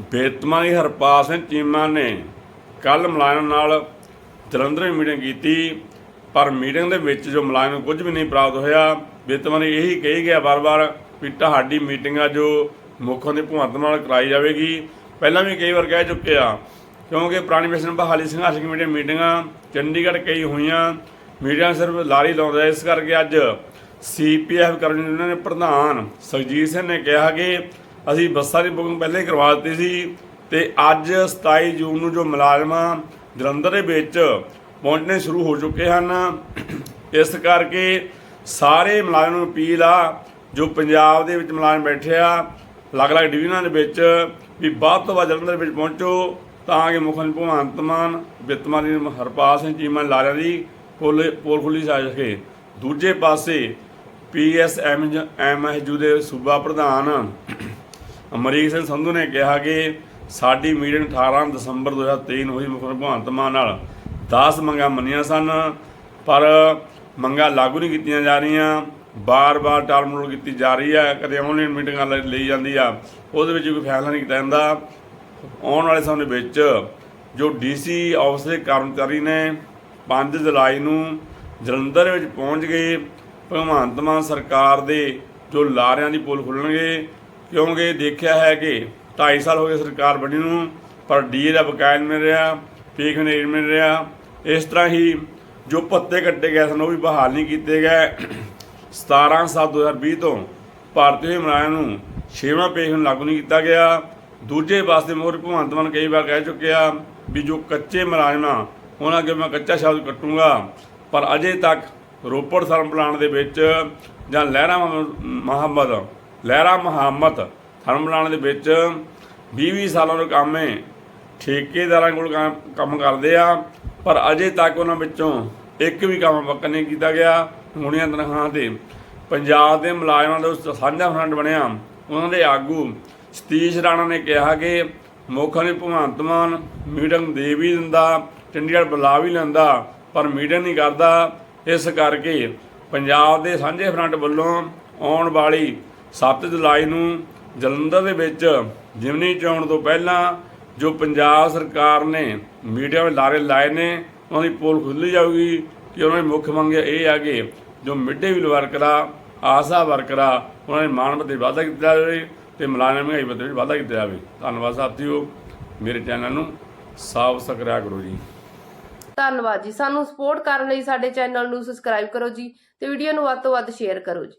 ਬੇਤਮਾਨੀ ਹਰਪਾਲ ਸਿੰਘ ਚੀਮਾ ਨੇ ਕੱਲ ਮੁਲਾਇਮ ਨਾਲ ਜਲੰਧਰ ਮੀਟਿੰਗ ਕੀਤੀ, ਪਰ ਮੀਟਿੰਗ ਦੇ ਵਿੱਚ ਜੋ ਮੁਲਾਇਮ ਨੂੰ ਕੁਝ ਵੀ ਨਹੀਂ ਪ੍ਰਾਪਤ ਹੋਇਆ ਬੇਤਮਾ ਇਹੀ ਕਹੀ ਗਿਆ ਵਾਰ-ਵਾਰ ਵੀ ਤੁਹਾਡੀ ਮੀਟਿੰਗ ਆ ਜੋ ਮੁੱਖਾਂ ਦੇ ਭਗਵੰਤ ਨਾਲ ਕਰਾਈ ਜਾਵੇਗੀ। ਪਹਿਲਾਂ ਵੀ ਕਈ ਵਾਰ ਕਹਿ ਚੁੱਕੇ ਆ, ਕਿਉਂਕਿ ਪੁਰਾਣੀ ਮਿਸ਼ਨ ਬਹਾਲੀ ਸੰਘਰਸ਼ ਕਮੇਟੀ ਮੀਟਿੰਗਾਂ ਚੰਡੀਗੜ੍ਹ ਕਈ ਹੋਈਆਂ, ਮੀਡੀਆ ਸਿਰਫ ਲਾਰੀ ਲਾਉਂਦਾ ਇਸ ਕਰਕੇ ਅੱਜ ਸੀਪੀਐਫ ਕਰਨ ਯੂਨੀਅਨ ਦੇ ਪ੍ਰਧਾਨ ਸੁਖਜੀਤ ਸਿੰਘ ਨੇ ਕਿਹਾ ਕਿ ਅਸੀਂ ਬੱਸਾਂ ਦੀ ਬੁਕਿੰਗ ਪਹਿਲੇ ਹੀ ਕਰਵਾ ਦਿੱਤੀ ਸੀ ਤੇ ਅੱਜ 27 ਜੂਨ ਨੂੰ ਜੋ ਮੁਲਾਜ਼ਮ ਜਲੰਧਰ ਦੇ ਵਿੱਚ ਪਹੁੰਚਣੇ ਸ਼ੁਰੂ ਹੋ ਚੁੱਕੇ ਹਨ। ਇਸ ਕਰਕੇ ਸਾਰੇ ਮੁਲਾਜ਼ਮਾਂ ਨੂੰ ਅਪੀਲ ਆ, ਜੋ ਪੰਜਾਬ ਦੇ ਵਿੱਚ ਮੁਲਾਜ਼ਮ ਬੈਠੇ ਆ, ਅਲੱਗ-ਅਲੱਗ ਡਿਵੀਜ਼ਨਾਂ ਦੇ ਵਿੱਚ, ਵੀ ਵੱਧ ਤੋਂ ਵੱਧ ਜਲੰਧਰ ਵਿੱਚ ਪਹੁੰਚੋ, ਤਾਂ ਕਿ ਮੁੱਖ ਮੰਤਰੀ ਭਗਵੰਤ ਮਾਨ, ਵਿੱਤ ਮੰਤਰੀ ਹਰਪਾਲ ਸਿੰਘ ਚੀਮਾ ਲਾਰਿਆਂ ਦੀ ਪੋਲ ਪੋਲ ਖੁੱਲੀ ਜਾ ਸਕੇ। ਦੂਜੇ ਪਾਸੇ ਪੀਐਸਐਮ ਯੂ ਦੇ ਸੂਬਾ ਪ੍ਰਧਾਨ ਅਮਰੀਕ ਸਿੰਘ ਸੰਧੂ ਨੇ ਕਿਹਾ ਕਿ ਸਾਡੀ ਮੀਟਿੰਗ 18 ਦਸੰਬਰ 2023 ਨੂੰ ਹੋਈ ਮੁੱਖ ਮੰਤਰੀ ਭਗਵੰਤ ਮਾਨ ਨਾਲ। 10 ਮੰਗਾਂ ਮੰਨੀਆਂ ਸਨ, ਪਰ ਮੰਗਾਂ ਲਾਗੂ ਨਹੀਂ ਕੀਤੀਆਂ ਜਾ ਰਹੀਆਂ। ਬਾਰ-ਬਾਰ ਟਾਲਮਟੋਲ ਕੀਤੀ ਜਾ ਰਹੀ ਹੈ ਕਦੇ ਆਨਲਾਈਨ ਮੀਟਿੰਗਾਂ ਲਈ ਲਈ ਜਾਂਦੀ ਆ। ਉਹਦੇ ਵਿੱਚ ਕੋਈ ਫੈਸਲਾ ਨਹੀਂ ਕੀਤਾ ਜਾਂਦਾ। ਆਉਣ ਵਾਲੇ ਸਮੇਂ ਵਿੱਚ ਜੋ ਡੀਸੀ ਆਫਿਸ ਦੇ ਕਰਮਚਾਰੀ ਨੇ 5 ਜੁਲਾਈ ਨੂੰ ਜਲੰਧਰ ਵਿੱਚ ਪਹੁੰਚ ਗਏ, ਭਗਵੰਤ ਮਾਨ ਸਰਕਾਰ ਦੇ ਜੋ ਲਾਰਿਆਂ ਦੀ ਪੁਲ ਖੁੱਲਣਗੇ ਕਿਉਂਕਿ ਦੇਖਿਆ ਹੈ ਕਿ 2.5 ਸਾਲ ਹੋ ਗਏ ਸਰਕਾਰ ਬਣੀ ਨੂੰ, ਪਰ ਡੀਏ ਦਾ ਬਕਾਇਆ ਨਹੀਂ ਮਿਲ ਰਿਹਾ ਪੀਕ ਨਹੀਂ ਮਿਲ ਰਿਹਾ। ਇਸ ਤਰ੍ਹਾਂ ਹੀ ਜੋ ਪੱਤੇ ਕੱਟੇ ਗਏ ਸਨ, ਉਹ ਵੀ ਬਹਾਲ ਨਹੀਂ ਕੀਤੇ ਗਏ। 17 7 2020 ਤੋਂ ਭਾਰਤੀ ਹੋਏ ਮੁਲਾਜ਼ਮ ਨੂੰ ਛੇਵਾਂ ਪੇਸ਼ਨ ਲਾਗੂ ਨਹੀਂ ਕੀਤਾ ਗਿਆ। ਦੂਜੇ ਪਾਸੇ ਮੋਰ ਭਗਵੰਤ ਮਾਨ ਕਈ ਵਾਰ ਕਹਿ ਚੁੱਕਿਆ ਵੀ ਜੋ ਕੱਚੇ ਮੁਲਾਜ਼ਮਾਂ ਉਹਨਾਂ ਅੱਗੇ ਮੈਂ ਕੱਚਾ ਸ਼ਬਦ ਕੱਟੂੰਗਾ। ਪਰ ਅਜੇ ਤੱਕ ਰੋਪੜ ਥਰਮ ਪਲਾਂਟ ਦੇ ਵਿੱਚ ਜਾਂ ਲਹਿਰਾ ਮੁਹੰਮਦ ਲਹਿਰਾ ਮੁਹੰਮਦ। ਥਰਮ ਪਲਾਂਟ ਦੇ ਵਿੱਚ 20-20 ਸਾਲਾਂ ਤੋਂ ਕੰਮ ਹੈ। ਠੇਕੇਦਾਰਾਂ ਕੋਲ ਕੰਮ- ਕੰਮ ਕਰਦੇ ਆ, ਪਰ ਅਜੇ ਤੱਕ ਉਹਨਾਂ ਵਿੱਚੋਂ ਇੱਕ ਵੀ ਕੰਮ ਪੱਕਾ ਨਹੀਂ ਕੀਤਾ ਗਿਆ ਹੁਣੀਆਂ ਤਨਖਾਹਾਂ ਤੇ। ਪੰਜਾਬ ਦੇ ਮੁਲਾਜ਼ਮਾਂ ਦਾ ਉਸ ਸਾਂਝਾ ਫਰੰਟ ਬਣਿਆ। ਉਹਨਾਂ ਦੇ ਆਗੂ ਸਤੀਸ਼ ਰਾਣਾ ਨੇ ਕਿਹਾ ਕਿ ਮੁੱਖ ਨੇ ਭਗਵੰਤ ਮਾਨ ਮੀਟਿੰਗ ਦੇ ਵੀ ਦਿੰਦਾ, ਚੰਡੀਗੜ੍ਹ ਬੁਲਾ ਵੀ ਲੈਂਦਾ, ਪਰ ਮੀਟਿੰਗ ਨਹੀਂ ਕਰਦਾ। ਇਸ ਕਰਕੇ ਪੰਜਾਬ ਦੇ ਸਾਂਝੇ ਫਰੰਟ ਵੱਲੋਂ ਆਉਣ ਵਾਲੀ 7 ਜੁਲਾਈ ਨੂੰ ਜਲੰਧਰ ਦੇ ਵਿੱਚ ਜਿਮਨੀ ਚੋਣ ਤੋਂ ਪਹਿਲਾਂ ਜੋ ਪੰਜਾਬ ਸਰਕਾਰ ਨੇ ਮੀਡੀਆ ਵਿੱਚ ਲਾਰੇ ਲਾਏ ਨੇ, ਉਹਨਾਂ ਦੀ ਪੋਲ ਖੁੱਲ੍ਹੀ ਜਾਊਗੀ ਕਿ ਉਹਨਾਂ ਦੀ ਮੁੱਖ ਮੰਗ ਇਹ ਆ ਕਿ ਜੋ ਮਿੱਡੇ ਵੀਲ ਵਰਕਰਾ, ਆਸਾ ਵਰਕਰਾ, ਉਹਨਾਂ ਨੇ ਮਾਣ ਤੇ ਵਾਧਾ ਕੀਤਾ ਜਾਵੇ ਤੇ ਮੁਲਾਜ਼ਮ ਮਹਿੰਗਾਈ ਭੱਤੇ ਵਿੱਚ ਵਾਧਾ ਕੀਤਾ ਜਾਵੇ। ਧੰਨਵਾਦ ਸਾਥੀਓ, ਮੇਰੇ ਚੈਨਲ ਨੂੰ ਸਬਸਕ੍ਰਾਈਬ ਕਰੋ ਜੀ। ਧੰਨਵਾਦ ਜੀ। ਸਾਨੂੰ ਸਪੋਰਟ ਕਰਨ ਲਈ ਸਾਡੇ ਚੈਨਲ ਨੂੰ ਸਬਸਕ੍ਰਾਈਬ ਕਰੋ ਜੀ ਤੇ ਵੀਡੀਓ ਨੂੰ ਵੱਧ ਤੋਂ ਵੱਧ ਸ਼ੇਅਰ ਕਰੋ ਜੀ।